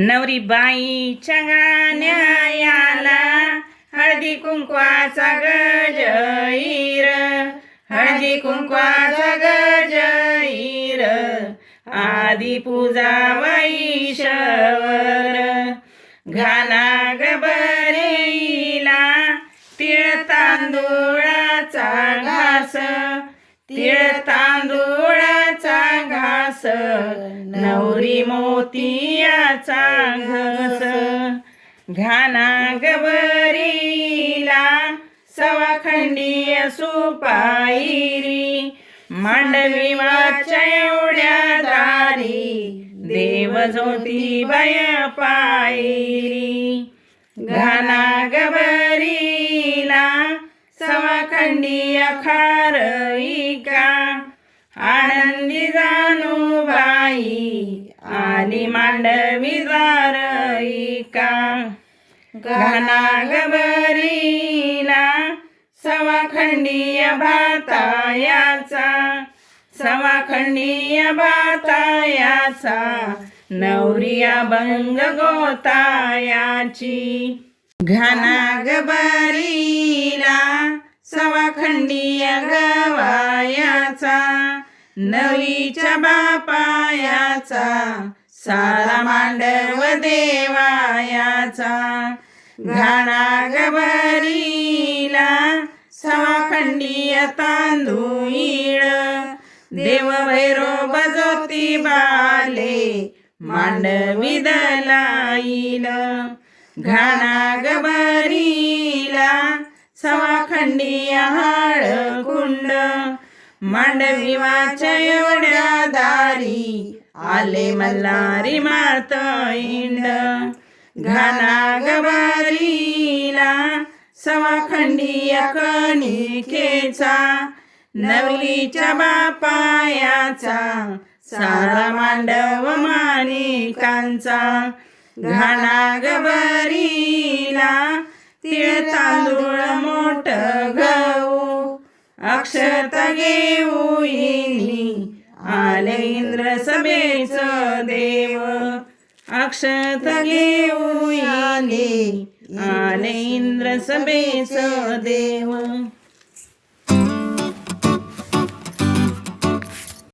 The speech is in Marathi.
नवरी बाईच्या गाण्याला हळदी कुंकवाचा गजईर हळदी कुंकवाचा गजईर आदी पूजा वैशवर. घाना गबरेला तिळ तांदूळाचा घास. तिळ तांदूळ घास नवरी मोतियाचा घस. घाना गबरीला सवाखंडीय सुपायरी. मांडवी एवढ्या दारी देव ज्योती पायरी. घाना गबरीला सवाखंडीय खारईका आनंदी जाणू बाई आली मांडवी दारईका घाना गबरीला सवाखंडीय भातायाचा सवाखंडीय भातायाचा नवरिया भंग गोतायाची. घाना गबरीला सवाखंडीय गवायाचा नवीच्या बापायाचा सारा मांडव देवायाचा. घाणा गबरीला सवाखंडीय तांदूळ देव भैरो बजोती बाले मांडवी दलाईल. घाणा गबरीला सवाखंडीय हाळ कुंड मांडवी वाच्या एवढ्या दारी आले मल्हारी मात इंड घाना गबरीला सवाखंडीय अकनिकेचा नवलीच्या बापायाचा सारा मांडव मानिकांचा. घाना गबरीला तिळ तांदूळ अक्षत घेऊ आले इंद्र सभेच देव. अक्षत घेऊ आले आले इंद्र सभेच देव.